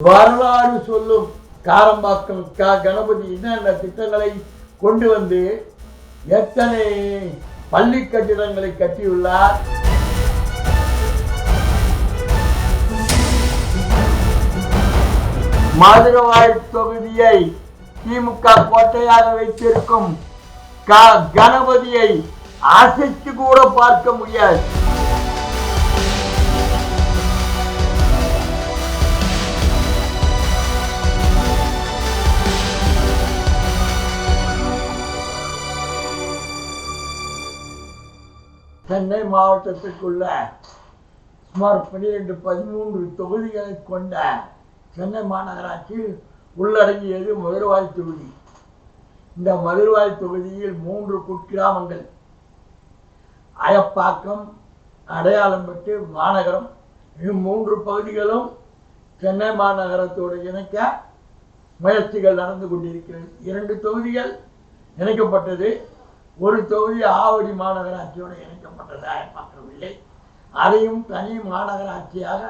வரலாறு சொல்லும் காரம்பாக்கம் க கணபதி என்னென்ன திட்டங்களை கொண்டு வந்து எத்தனை பள்ளி கட்டிடங்களை கட்டியுள்ளார்? மதுரவாய் தொகுதியை திமுக கோட்டையாக வைத்திருக்கும் க கணபதியை அசைத்து கூட பார்க்க முடியாது. சென்னை மாவட்டத்திற்குள்ள சுமார் பன்னிரெண்டு பதிமூன்று தொகுதிகளை கொண்ட சென்னை மாநகராட்சி உள்ளடங்கியது மதுரவாய் தொகுதி. இந்த மதுரவாய் தொகுதியில் மூன்று குட்கிராமங்கள். அயப்பாக்கம் அடையாளம்பட்டு மாநகரம். இம்மூன்று மூன்று பகுதிகளும் சென்னை மாநகரத்தோடு இணைக்க முயற்சிகள் நடந்து கொண்டிருக்கிறது. இரண்டு தொகுதிகள் இணைக்கப்பட்டது. ஒரு தொகுதி ஆவடி மாநகராட்சியோடு இணைக்கப்பட்டதாக பார்க்கவில்லை அதையும் தனி மாநகராட்சியாக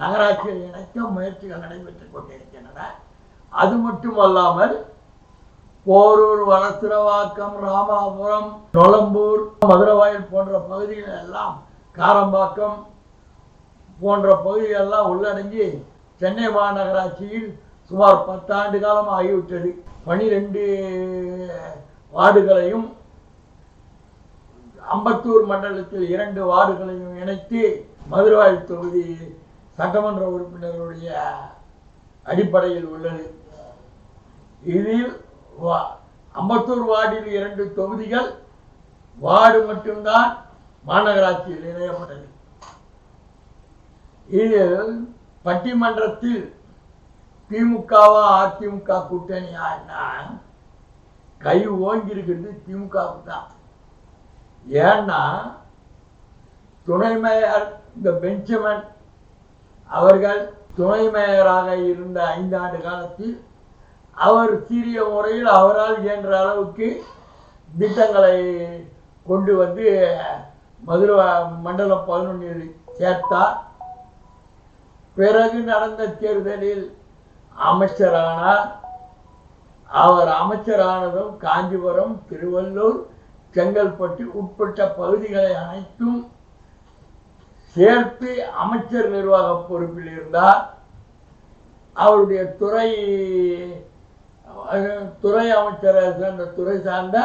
நகராட்சியை இணைக்க முயற்சிகள் நடைபெற்றுக் கொண்டிருக்கின்றன. அது மட்டுமல்லாமல் போரூர் வளத்திரவாக்கம் ராமாபுரம் நொளம்பூர் மதுரவாயல் போன்ற பகுதிகள் எல்லாம் காரம்பாக்கம் போன்ற பகுதிகளெல்லாம் உள்ளடங்கி சென்னை மாநகராட்சியில் சுமார் பத்தாண்டு காலம் ஆகிவிட்டது. பனிரெண்டு வார்டுகளையும் அம்பத்தூர் மண்டலத்தில் இரண்டு வார்டுகளையும் இணைத்து மதுரவாய் தொகுதி சட்டமன்ற உறுப்பினர்களுடைய அடிப்படையில் உள்ளது. இதில் வா- அம்பத்தூர் வார்டில் இரண்டு தொகுதிகள் வார்டு மட்டும்தான் மாநகராட்சியில் இணையப்பட்டது. இதில் பட்டிமன்றத்தில் திமுகவா அதிமுக கூட்டணியா கை ஓங்கியிருக்கிறது திமுகவுக்கு தான். ஏன்னா துணை மேயர் இந்த பெஞ்சமின் அவர்கள் துணை மேயராக இருந்த ஐந்தாண்டு காலத்தில் அவர் சீரிய முறையில் அவரால் இயன்ற அளவுக்கு திட்டங்களை கொண்டு வந்து மதுரை மண்டலம் பதினொன்றில் சேர்த்தார். பிறகு நடந்த தேர்தலில் அமைச்சரானார். அவர் அமைச்சரானதும் காஞ்சிபுரம் திருவள்ளூர் செங்கல்பட்டு உட்பட்ட பகுதிகளை அனைத்தும் சேர்த்து அமைச்சர் நிர்வாக பொறுப்பில் இருந்தார். அவருடைய துறை துறை அமைச்சரை சார்ந்த துறை சார்ந்த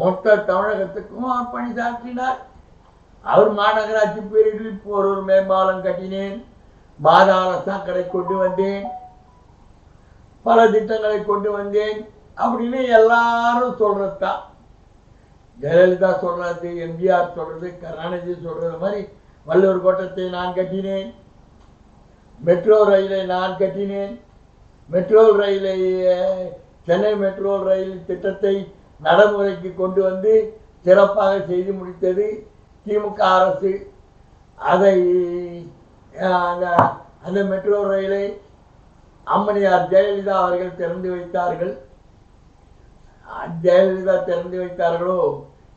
மொத்த தமிழகத்துக்கும் அவர் பணி சாற்றினார் அவர் மாநகராட்சி பேரில் போரூர் மேம்பாலம் கட்டினேன். பாதாள சாக்கடை கொண்டு வந்தேன். பல திட்டங்களை கொண்டு வந்தேன். அப்படின்னு எல்லாரும் சொல்றது தான் ஜெயலலிதா சொல்றது எம்ஜிஆர் சொல்றது கருணாநிதி சொல்றது மாதிரி வள்ளுவர் கோட்டத்தை நான் கட்டினேன். மெட்ரோ ரயிலை நான் கட்டினேன். மெட்ரோ ரயிலை சென்னை மெட்ரோ ரயில் திட்டத்தை நடைமுறைக்கு கொண்டு வந்து சிறப்பாக செய்து முடித்தது திமுக அரசு. அதை அந்த அந்த மெட்ரோ ரயிலை அம்மனியார் ஜெயலலிதா அவர்கள் திறந்து வைத்தார்கள். ஜெயலலிதா திறந்து வைத்தார்களோ?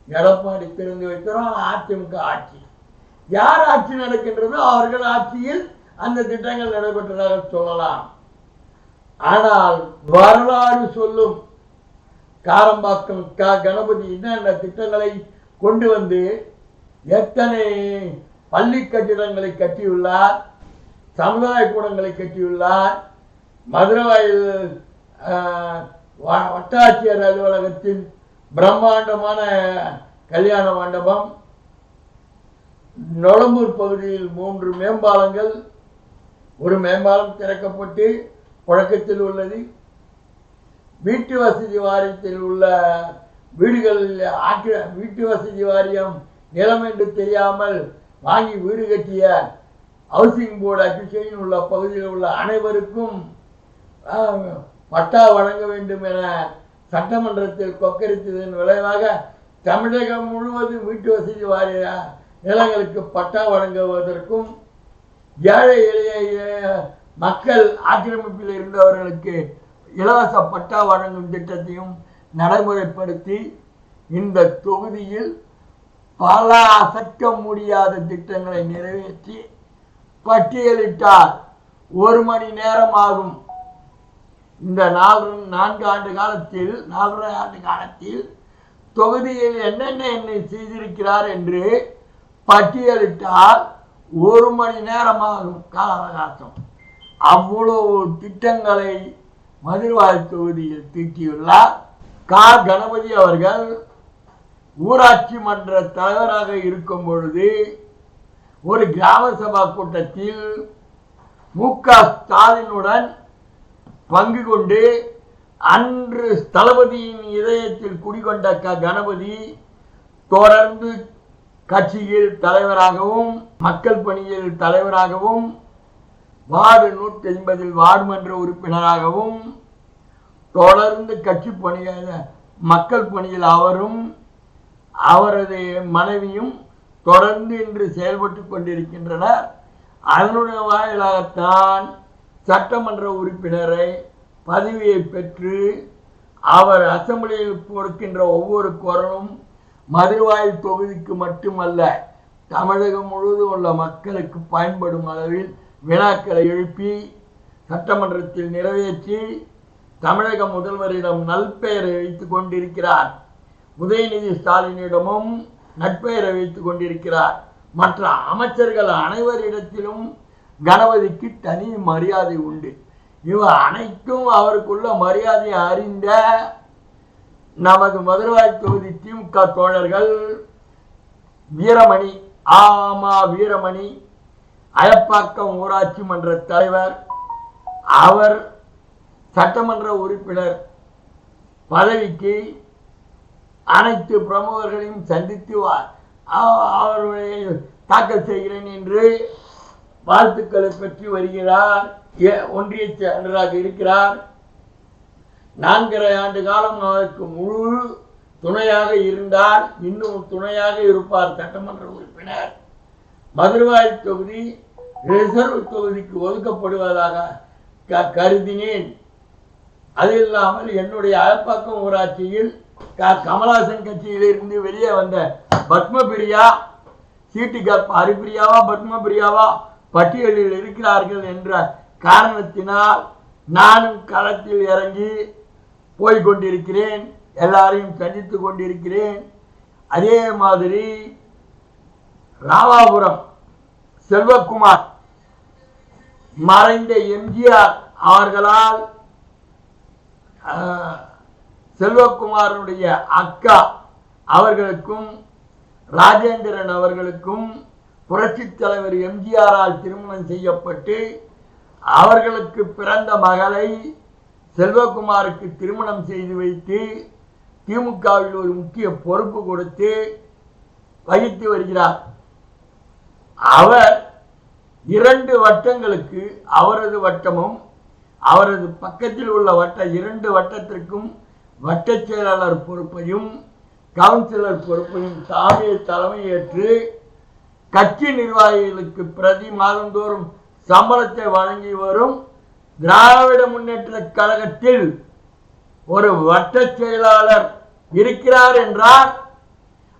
எடப்பாடி திறந்து வைத்தாரோ அதிமுக ஆட்சி. யார் ஆட்சி நடக்கின்றதோ அவர்கள் ஆட்சியில் அந்த திட்டங்கள் நடைபெற்றதாக சொல்லலாம். ஆனால் வரலாறு சொல்லும். காரம்பாக்கம் க கணபதி என்னென்ன திட்டங்களை கொண்டு வந்து எத்தனை பள்ளி கட்டிடங்களை கட்டியுள்ளார் சமுதாய கூடங்களை கட்டியுள்ளார் மதுரவாயில் வ- வட்டாட்சியர் அலுவலகத்தில் பிரம்மாண்டமான கல்யாண மண்டபம் நொளம்பூர் பகுதியில் மூன்று மேம்பாலங்கள் ஒரு மேம்பாலம் திறக்கப்பட்டு புழக்கத்தில் உள்ளது. வீட்டு வசதி வாரியத்தில் உள்ள வீடுகளில் ஆக்கிர வீட்டு வசதி வாரியம் நிலம் என்று தெரியாமல் வாங்கி வீடு கட்டிய ஹவுசிங் போர்டு அசோசியேஷன் உள்ள பகுதியில் உள்ள அனைவருக்கும் பட்டா வழங்க வேண்டும் என சட்டமன்றத்தில் கொக்கரித்ததன் விளைவாக தமிழகம் முழுவதும் வீட்டு வசதி வாரிய நிலங்களுக்கு பட்டா வழங்குவதற்கும் ஏழை எளிய மக்கள் ஆக்கிரமிப்பில் இருந்தவர்களுக்கு இலவச பட்டா வழங்கும் திட்டத்தையும் நடைமுறைப்படுத்தி இந்த தொகுதியில் பல அசைக்க முடியாத திட்டங்களை நிறைவேற்றி பட்டியலிட்டார் ஒரு மணி நேரம் ஆகும் இந்த நாலு நான்கு ஆண்டு காலத்தில் நாலரை ஆண்டு காலத்தில் தொகுதியில் என்னென்ன என்னை செய்திருக்கிறார் என்று பட்டியலிட்டால் ஒரு மணி நேரமாகும் கால அவகாசம் அவ்வளவு திட்டங்களை மதிர்வாய் தொகுதியில் தீட்டியுள்ளார். கா. கணபதி அவர்கள் ஊராட்சி மன்ற தலைவராக இருக்கும் பொழுது ஒரு கிராம சபா கூட்டத்தில் மு. க. ஸ்டாலினுடன் பங்கு கொண்டு அன்று தளபதியின் இதயத்தில் குடிகொண்ட க கணபதி தொடர்ந்து கட்சியில் தலைவராகவும் மக்கள் பணியில் தலைவராகவும் வார்டு நூற்றி ஐம்பதில் வார்டு மன்ற உறுப்பினராகவும் தொடர்ந்து கட்சி பணியாக மக்கள் பணியில் அவரும் அவரது மனைவியும் தொடர்ந்து இன்று செயல்பட்டு கொண்டிருக்கின்றனர். அதனுடைய வாயிலாகத்தான் சட்டமன்ற உறுப்பினரை பதவியை பெற்று அவர் அசம்பிளியில் கொடுக்கின்ற ஒவ்வொரு குரலும் மதுரவாய் தொகுதிக்கு மட்டுமல்ல தமிழகம் முழுவதும் உள்ள மக்களுக்கு பயன்படும் அளவில் வினாக்களை எழுப்பி சட்டமன்றத்தில் நிறைவேற்றி தமிழக முதல்வரிடம் நல்பெயரை வைத்துக் கொண்டிருக்கிறார். உதயநிதி ஸ்டாலினிடமும் நட்பெயரை வைத்துக் கொண்டிருக்கிறார். மற்ற அமைச்சர்கள் அனைவரிடத்திலும் கணபதிக்கு தனி மரியாதை உண்டு. இவ அனைத்தும் அவருக்குள்ள மரியாதையை அறிந்த நமது மதுரவாய் தொகுதி திமுக தோழர்கள் வீரமணி ஆமா வீரமணி அயப்பாக்கம் ஊராட்சி மன்ற தலைவர் அவர் சட்டமன்ற உறுப்பினர் பதவிக்கு அனைத்து பிரமுகர்களையும் சந்தித்து வா- அவர்களை தாக்கல் செய்கிறேன் என்று வாழ்த்துக்களை பெற்று வருகிறார். ஏ- ஒன்றிய செயலராக இருக்கிறார். நான்கரை ஆண்டு காலம் அவருக்கு முழு துணையாக இருந்தார். இன்னும் துணையாக இருப்பார் சட்டமன்ற உறுப்பினர். மதுரவாய் தொகுதி ரிசர்வ் தொகுதிக்கு ஒதுக்கப்படுவதாக க- கருதினேன். அது இல்லாமல் என்னுடைய அழப்பாக்கம் ஊராட்சியில் க- கமலாசன் கட்சியிலிருந்து வெளியே வந்த பத்மபிரியா சீட்டு கப் ஹரிபிரியாவா பத்மபிரியாவா பட்டியலில் இருக்கிறார்கள் என்ற காரணத்தினால் நானும் களத்தில் இறங்கி போய் கொண்டிருக்கிறேன் எல்லாரையும் சந்தித்து கொண்டிருக்கிறேன். அதே மாதிரி ராமாபுரம் செல்வகுமார் மறைந்த எம்ஜிஆர் அவர்களால் செல்வகுமாரனுடைய அக்கா அவர்களுக்கும் ராஜேந்திரன் அவர்களுக்கும் புரட்சித் தலைவர் எம்ஜிஆரால் திருமணம் செய்யப்பட்டு அவர்களுக்கு பிறந்த மகளை செல்வகுமாருக்கு திருமணம் செய்து வைத்து திமுகவில் ஒரு முக்கிய பொறுப்பு கொடுத்து வகித்து வருகிறார். அவர் இரண்டு வட்டங்களுக்கு அவரது வட்டமும் அவரது பக்கத்தில் உள்ள வட்ட இரண்டு வட்டத்திற்கும் வட்டச் செயலாளர் பொறுப்பையும் கவுன்சிலர் பொறுப்பையும் தாமே தலைமையேற்று கட்சி நிர்வாகிகளுக்கு பிரதி மாதந்தோறும் சம்பளத்தை வழங்கி வரும் திராவிட முன்னேற்ற கழகத்தில் ஒரு வட்டச் செயலாளர் இருக்கிறார் என்றால்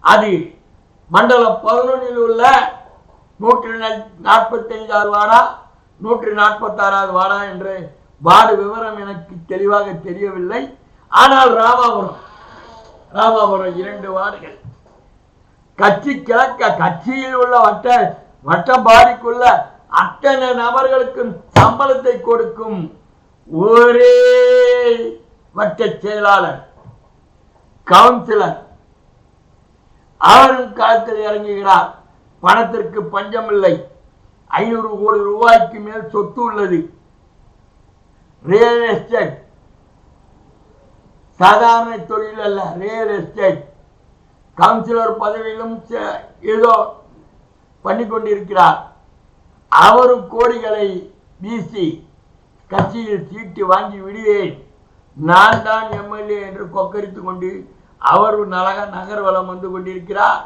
அது மண்டலம் பதினொன்றில் உள்ள நூற்றி நாற்பத்தைந்தாவது வாடா நூற்றி நாற்பத்தாறாவது வாடா என்று வார்டு விவரம் எனக்கு தெளிவாக தெரியவில்லை. ஆனால் ராமாபுரம் ராமாபுரம் இரண்டு வார்டுகள். கட்சி கிழக்க கட்சியில் உள்ள வட்ட வட்டபாடிக்குள்ள அத்தனை நபர்களுக்கும் சம்பளத்தை கொடுக்கும் ஒரே வட்ட செயலாளர் கவுன்சிலர். அவரும் களத்தில் இறங்குகிறார். பணத்திற்கு பஞ்சமில்லை. ஐநூறு கோடி ரூபாய்க்கு மேல் சொத்து உள்ளது. ரியல் எஸ்டேட் சாதாரண தொழில் அல்ல ரியல் எஸ்டேட் கவுன்சிலர் பதவியிலும் ஏதோ பண்ணி கொண்டிருக்கிறார் அவரும் கோடிகளை வீசி கட்சியில் சீட்டு வாங்கி விடுவேன். நான் தான் எம்எல்ஏ என்று கொக்கரித்து கொண்டு அவர் நலக நகர்வலம் வந்து கொண்டிருக்கிறார்.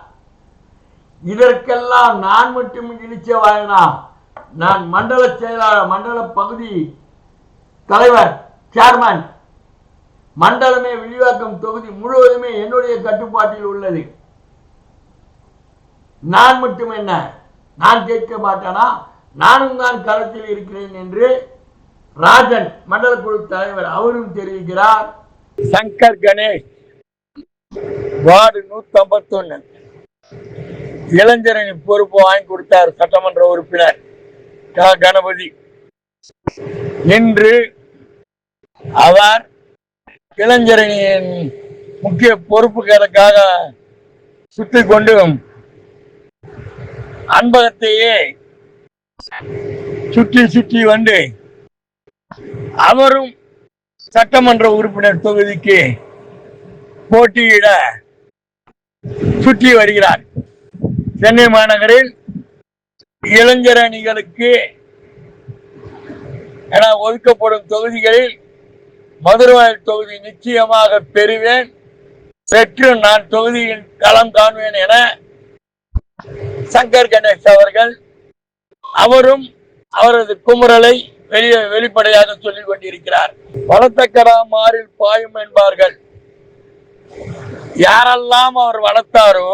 இதற்கெல்லாம் நான் மட்டும் இழிச்ச வாயினா? நான் மண்டல செயலாளர் மண்டல பகுதி தலைவர் சேர்மன் மண்டலமே விரிவாக்கம் தொகுதி முழுவதுமே என்னுடைய கட்டுப்பாட்டில் உள்ளது. நான் மட்டும் என்ன? நான் கேட்க மாட்டேனா? நானும் தான் களத்தில் இருக்கிறேன் என்று ராஜன் மண்டல குழு தலைவர் அவரும் தெரிவிக்கிறார். சங்கர் கணேஷ் வார்டு நூத்தி ஐம்பத்தி ஒன்னு இளைஞரணி பொறுப்பு வாங்கி கொடுத்தார் சட்டமன்ற உறுப்பினர் க. கணபதி. இன்று அவர் இளைஞரணியின் முக்கிய பொறுப்புகளுக்காக சுற்றி கொண்டு அன்பகத்தையே சுற்றி சுற்றி வந்து அவரும் சட்டமன்ற உறுப்பினர் தொகுதிக்கு போட்டியிட சுற்றி வருகிறார். சென்னை மாநகரில் இளைஞர் அணிகளுக்கு என ஒதுக்கப்படும் தொகுதிகளில் மதுரவாயல் தொகுதி நிச்சயமாக பெறுவேன். பெற்று நான் தொகுதியில் களம் காண்பேன் என சங்கர் கணேஷ் அவர்கள் அவரும் அவரது குமுறலை வெளியே வெளிப்படையாக சொல்லிக் கொண்டிருக்கிறார். வளர்த்தக்கரா மாறில் பாயும் என்பார்கள். யாரெல்லாம் அவர் வளர்த்தாரோ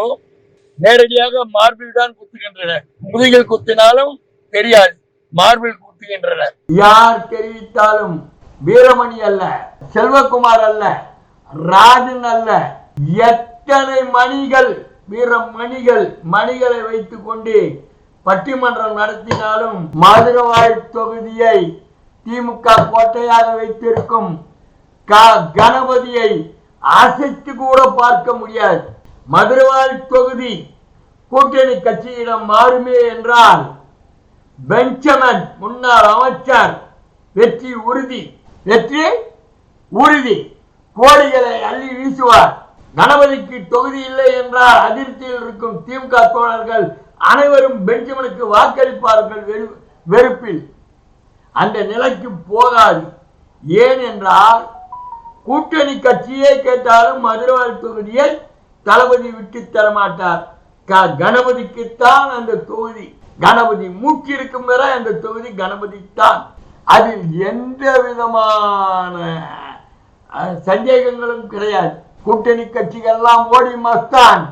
நேரடியாக மார்பில் தான் குத்துகின்றனர். முதுகில் குத்தினாலும் தெரியாது. மார்பில் குத்துகின்றனர். யார் தெரிவித்தாலும் வீரமணி அல்ல செல்வகுமார் அல்ல ராஜன் அல்ல. எத்தனை மணிகள் வீர மணிகள் மணிகளை வைத்துக் கொண்டு பட்டிமன்றம் நடத்தினாலும் மதுரவாய் தொகுதியை திமுக கோட்டையாக வைத்திருக்கும் க- கணபதியை அசைத்து கூட பார்க்க முடியாது. மதுரவாய் தொகுதி கூட்டணி கட்சியிடம் மாறுமே என்றால் பெஞ்சமன் முன்னாள் அமைச்சர் வெற்றி உறுதி. வெற்றி உறுதி. கோடிகளை அள்ளி வீசுவார். கணபதிக்கு தொகுதி இல்லை என்றால் அதிருப்தியில் இருக்கும் திமுக தோழர்கள் அனைவரும் பெஞ்சமினுக்கு வாக்களிப்பார்கள் வெறு- வெறுப்பில். அந்த நிலைக்கு போகாது. ஏன் என்றால் கூட்டணி கட்சியே கேட்டாலும் மதுரவாய் தொகுதியை தளபதி விட்டு தரமாட்டார் க- கணபதிக்குத்தான் அந்த தொகுதி. கணபதி மூச்சு இருக்கும் வரை அந்த தொகுதி கணபதி தான் அதில் எந்த விதமான சந்தேகங்களும் கிடையாது. கூட்டணி கட்சிகள்லாம் ஓடி மஸ்தான்.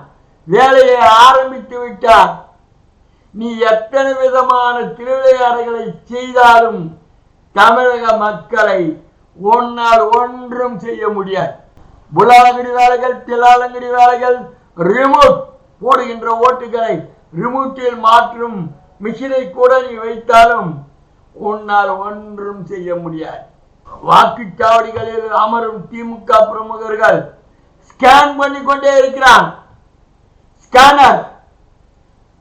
வேலையை ஆரம்பித்து விட்டார். நீ எத்தனை விதமான திருவிளையாடுகளை செய்தாலும் தமிழக மக்களை உன்னால் ஒன்றும் செய்ய முடியாது. புலாலங்கடி வேலைகள் திலாலங்கடி வேலைகள் ரிமோட் போடுகின்ற ஓட்டுகளை ரிமோட்டில் மாற்றும் மிஷினை கூட நீ வைத்தாலும் உன்னால் ஒன்றும் செய்ய முடியாது. வாக்குச்சாவடிகளில் அமரும் திமுக பிரமுகர்கள் ஸ்கேன் பண்ணி கொண்டே இருக்கிறான். ஸ்கேனர்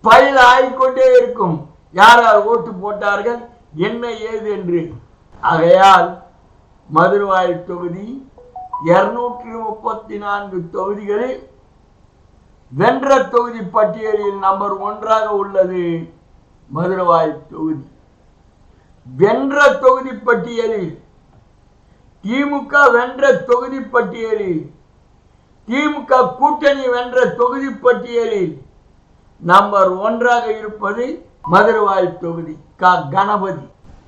பயில் ஆகிக்கொண்டே இருக்கும். யார் யார் ஓட்டு போட்டார்கள்? என்ன ஏது என்று. ஆகையால் மதுரவாய் தொகுதி இருநூற்றி முப்பத்தி நான்கு தொகுதிகளில் வென்ற தொகுதி பட்டியலில் நம்பர் ஒன்றாக உள்ளது மதுரவாய் தொகுதி. வென்ற தொகுதி பட்டியலில் திமுக வென்ற தொகுதி பட்டியலில் திமுக கூட்டணி வென்ற தொகுதி பட்டியலில் நம்பர் ஒன்றாக இருப்பது மதுரவாய் தொகுதி க கணபதி.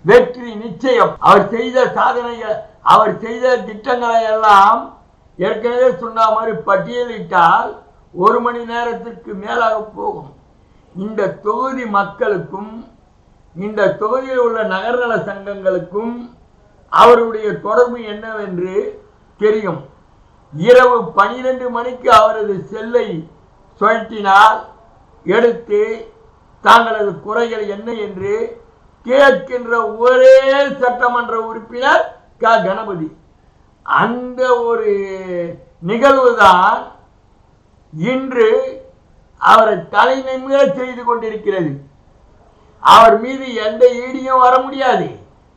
வெற்றி நிச்சயம். அவர் செய்த சாதனைகள் அவர் செய்த திட்டங்களை எல்லாம் ஏற்கனவே சொன்ன மாதிரி பட்டியலிட்டால் ஒரு மணி நேரத்திற்கு மேலாக போகும். இந்த தொகுதி மக்களுக்கும் இந்த தொகுதியில் உள்ள நகர்நல சங்கங்களுக்கும் அவருடைய தொடர்பு என்னவென்று தெரியும். இரவு பனிரெண்டு மணிக்கு அவரது செல்லை சுழற்றினால் எடுத்து தாங்களது குறைகள் என்ன என்று கேட்கின்ற ஒரே சட்டமன்ற உறுப்பினர் க. கணபதி. அந்த ஒரு நிகழ்வுதான் இன்று அவரை தலைநிமிர செய்து கொண்டிருக்கிறது. அவர் மீது எந்த ஈடியும் வர முடியாது.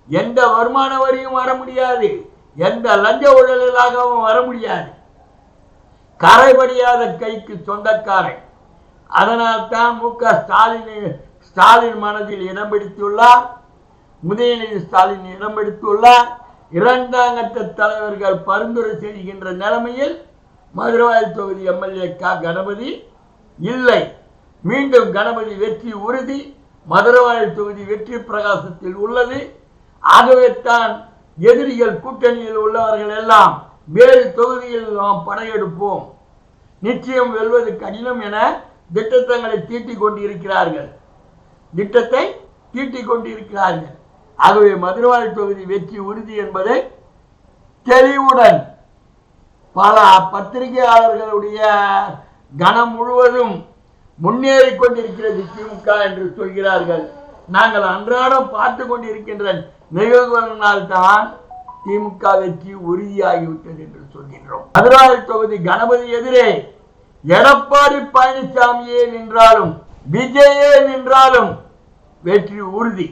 எந்த வருமான வரியும் வர முடியாது. எந்த லஞ்ச ஊழலாகவும் வர முடியாது. கரைபடியாத கைக்கு சொந்தக்காரன். அதனால் தான் மு. க. ஸ்டாலின் ஸ்டாலின் மனதில் இடம் பிடித்துள்ளார். உதயநிதி ஸ்டாலின் இடம் பிடித்துள்ளார். இரண்டாம் கட்ட தலைவர்கள் பரிந்துரை செய்கின்ற நிலைமையில் மதுரவாயல் தொகுதி எம்எல்ஏ க. கணபதி இல்லை. மீண்டும் கணபதி வெற்றி உறுதி. மதுரவாயல் தொகுதி வெற்றி பிரகாசத்தில் உள்ளது. ஆகவே தான் எதிரிகள் கூட்டணியில் உள்ளவர்கள் எல்லாம் வேறு தொகுதியில் நாம் படையெடுப்போம். நிச்சயம் வெல்வது கடினம் என திட்டத்தங்களை தீட்டிக் கொண்டிருக்கிறார்கள். திட்டத்தை தீட்டிக் கொண்டிருக்கிறார்கள். ஆகவே மதுரவாழ் தொகுதி வெற்றி உறுதி என்பதை தெளிவுடன் பல பத்திரிகையாளர்களுடைய கணம் முழுவதும் முன்னேறி கொண்டிருக்கிறது திமுக என்று சொல்கிறார்கள். நாங்கள் அன்றாடம் பார்த்து கொண்டிருக்கின்ற நிகழ்வுகளினால் தான் திமுக வெற்றி உறுதியாகிவிட்டது என்று சொல்கின்றோம். மதுராவை தொகுதி கணபதி எதிரே எடப்பாடி பழனிசாமியே நின்றாலும் விஜயே நின்றாலும் வெற்றி உறுதி.